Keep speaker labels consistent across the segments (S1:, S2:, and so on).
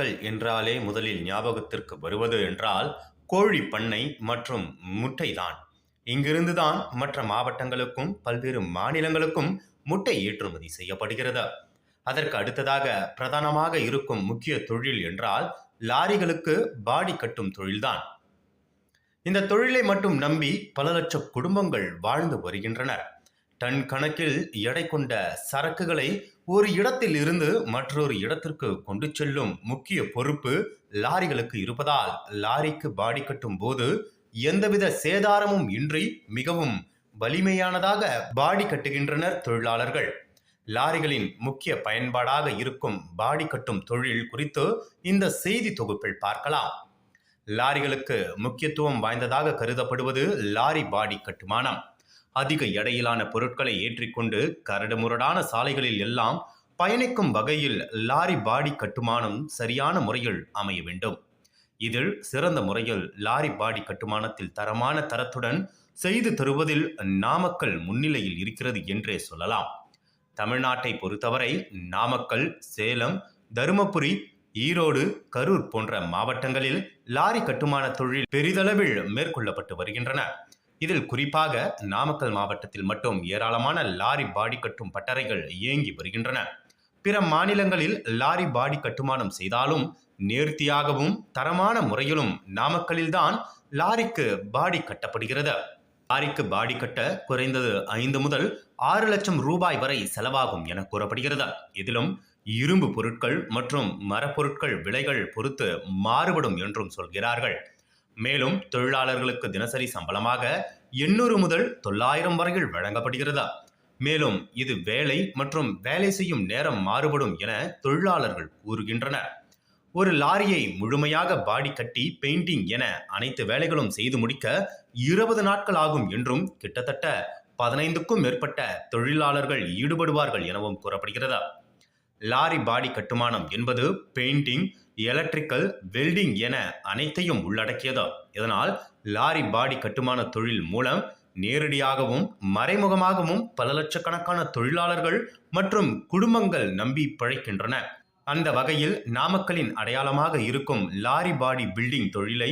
S1: மக்கள் என்றாலே முதலில் ஞாபகத்திற்கு வருவது என்றால் கோழி பண்ணை மற்றும் முட்டைதான். இங்கிருந்துதான் மற்ற மாவட்டங்களுக்கும் பல்வேறு மாநிலங்களுக்கும் முட்டை ஏற்றுமதி செய்யப்படுகிறது. அதற்கு அடுத்ததாக பிரதானமாக இருக்கும் முக்கிய தொழில் என்றால் லாரிகளுக்கு பாடி கட்டும் தொழில்தான். இந்த தொழிலை மட்டும் நம்பி பல லட்சம் குடும்பங்கள் வாழ்ந்து வருகின்றனர். டன் கணக்கில் எடை கொண்ட சரக்குகளை ஒரு இடத்தில் இருந்து மற்றொரு இடத்திற்கு கொண்டு செல்லும் முக்கிய பொறுப்பு லாரிகளுக்கு இருப்பதால் லாரிக்கு பாடி கட்டும் போது எந்தவித சேதாரமும் இன்றி மிகவும் வலிமையானதாக பாடி கட்டுகின்றனர் தொழிலாளர்கள். லாரிகளின் முக்கிய பயன்பாடாக இருக்கும் பாடி கட்டும் தொழில் குறித்து இந்த செய்தி தொகுப்பில் பார்க்கலாம். லாரிகளுக்கு முக்கியத்துவம் வாய்ந்ததாக கருதப்படுவது லாரி பாடி கட்டுமானம். அதிக எடையிலான பொருட்களை ஏற்றிக்கொண்டு கரடுமுரடான சாலைகளில் எல்லாம் பயணிக்கும் வகையில் லாரி பாடி கட்டுமானம் சரியான முறையில் அமைய வேண்டும். இதில் சிறந்த முறையில் லாரி பாடி கட்டுமானத்தில் தரமான தரத்துடன் செய்து தருவதில் நாமக்கல் முன்னிலையில் இருக்கிறது என்றே சொல்லலாம். தமிழ்நாட்டை பொறுத்தவரை நாமக்கல் சேலம் தருமபுரி ஈரோடு கரூர் போன்ற மாவட்டங்களில் லாரி கட்டுமான தொழில் பெரிதளவில் மேற்கொள்ளப்பட்டு வருகின்றன. இதில் குறிப்பாக நாமக்கல் மாவட்டத்தில் மட்டும் ஏராளமான லாரி பாடி கட்டும் பட்டறைகள் இயங்கி வருகின்றன. பிற மாநிலங்களில் லாரி பாடி கட்டுமானம் செய்தாலும் நேர்த்தியாகவும் தரமான முறையிலும் நாமக்கலில்தான் லாரிக்கு பாடி கட்டப்படுகிறது. லாரிக்கு பாடி கட்ட குறைந்தது ஐந்து முதல் ஆறு லட்சம் ரூபாய் வரை செலவாகும் என கூறப்படுகிறது. இதிலும் இரும்பு பொருட்கள் மற்றும் மரப்பொருட்கள் விலைகள் பொறுத்து மாறுபடும் என்றும் சொல்கிறார்கள். மேலும் தொழிலாளர்களுக்கு தினசரி சம்பளமாக எண்ணூறு முதல் தொள்ளாயிரம் வரையில் வழங்கப்படுகிறதா? மேலும் இது வேலை மற்றும் வேலை செய்யும் நேரம் மாறுபடும் என தொழிலாளர்கள் கூறுகின்றனர். ஒரு லாரியை முழுமையாக பாடி கட்டி பெயிண்டிங் என அனைத்து வேலைகளும் செய்து முடிக்க இருபது நாட்கள் ஆகும் என்றும் கிட்டத்தட்ட பதினைந்துக்கும் மேற்பட்ட தொழிலாளர்கள் ஈடுபடுவார்கள் எனவும் கூறப்படுகிறது? லாரி பாடி கட்டுமானம் என்பது பெயிண்டிங் எலக்ட்ரிக்கல் வெல்டிங் என அனைத்தையும் உள்ளடக்கியது? இதனால் லாரி பாடி கட்டுமான தொழில் மூலம் நேரடியாகவும் மறைமுகமாகவும் பல லட்சக்கணக்கான தொழிலாளர்கள் மற்றும் குடும்பங்கள் நம்பி பிழைக்கின்றன. அந்த வகையில் நாமக்கலின் அடையாளமாக இருக்கும் லாரி பாடி பில்டிங் தொழிலை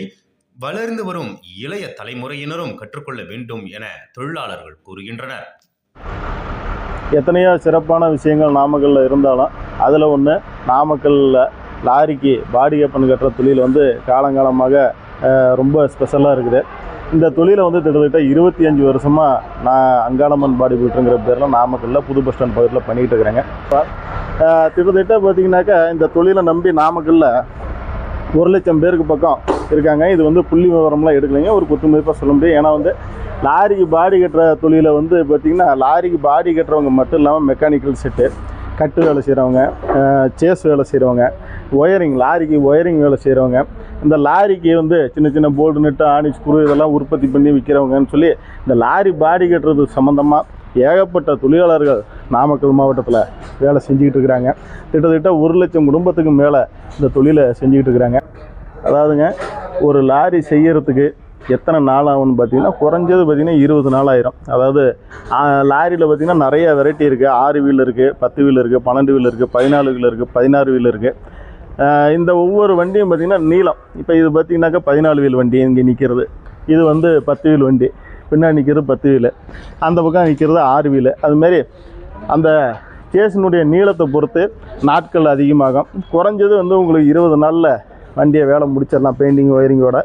S1: வளர்ந்து வரும் இளைய தலைமுறையினரும் கற்றுக்கொள்ள வேண்டும் என தொழிலாளர்கள் கூறுகின்றனர்.
S2: எத்தனையோ சிறப்பான விஷயங்கள் நாமக்கல்லில் இருந்தாலும் அதில் ஒன்று நாமக்கல்லில் லாரிக்கு பாடி கப்பன் கட்டுற தொழில் வந்து காலங்காலமாக ரொம்ப ஸ்பெஷலாக இருக்குது. இந்த தொழிலை வந்து கிட்டத்தட்ட இருபத்தி அஞ்சு வருஷமாக நான் அங்காளம்மன் பாடி பில்டருங்கிற பேரில் நாமக்கல்லில் புது பஸ் ஸ்டாண்ட் பக்கத்தில் பண்ணிகிட்டு இருக்கிறேங்க இப்போ கிட்டத்தட்ட பார்த்தீங்கன்னாக்கா இந்த தொழிலை நம்பி நாமக்கல்லில் ஒரு லட்சம் பேருக்கு பக்கம் இருக்காங்க. இது வந்து புள்ளி விவரம்லாம் எடுக்கலைங்க. ஒரு குத்துமதிப்பாக சொல்ல முடியும். ஏன்னா வந்து லாரிக்கு பாடி கட்டுற தொழிலை வந்து பார்த்திங்கன்னா லாரிக்கு பாடி கட்டுறவங்க மட்டும் இல்லாமல் மெக்கானிக்கல் செட்டு கட்டு வேலை செய்கிறவங்க சேஸ் வேலை செய்கிறவங்க ஒயரிங் லாரிக்கு ஒயரிங் வேலை செய்கிறவங்க இந்த லாரிக்கு வந்து சின்ன சின்ன போல்டு நட்டு ஆணி ஸ்க்ரூ இதெல்லாம் உற்பத்தி பண்ணி விற்கிறவங்கன்னு சொல்லி இந்த லாரி பாடி கட்டுறது சம்மந்தமாக ஏகப்பட்ட தொழிலாளர்கள் நாமக்கல் மாவட்டத்தில் வேலை செஞ்சுக்கிட்டு இருக்கிறாங்க. கிட்டத்தட்ட ஒரு லட்சம் குடும்பத்துக்கு மேலே இந்த தொழிலை செஞ்சுக்கிட்டு இருக்கிறாங்க. அதாவதுங்க ஒரு லாரி செய்யறதுக்கு எத்தனை நாள் ஆகும்னு பார்த்தீங்கன்னா குறைஞ்சது பார்த்தீங்கன்னா இருபது நாள் ஆயிரும் அதாவது லாரியில் பார்த்தீங்கன்னா நிறைய வெரைட்டி இருக்குது ஆறு வீல் இருக்குது பத்து வீல் இருக்குது பன்னெண்டு வீல் இருக்குது பதினாலு வீல் இருக்குது பதினாறு வீல் இருக்குது இந்த ஒவ்வொரு வண்டியும் பார்த்திங்கன்னா நீளம். இப்போ இது பார்த்தீங்கன்னாக்கா பதினாலு வீல் வண்டி இங்கே நிற்கிறது இது வந்து பத்து வீல் வண்டி. பின்னாடி நிற்கிறது பத்து வீல் அந்த பக்கம் நிற்கிறது ஆறு வீல் அதுமாரி அந்த கேஸினுடைய நீளத்தை பொறுத்து நாட்கள் அதிகமாகும். குறைஞ்சது வந்து உங்களுக்கு இருபது நாளில் வண்டியை வேலை முடிச்சிடலாம் பெயிண்டிங் ஒயரிங்கோட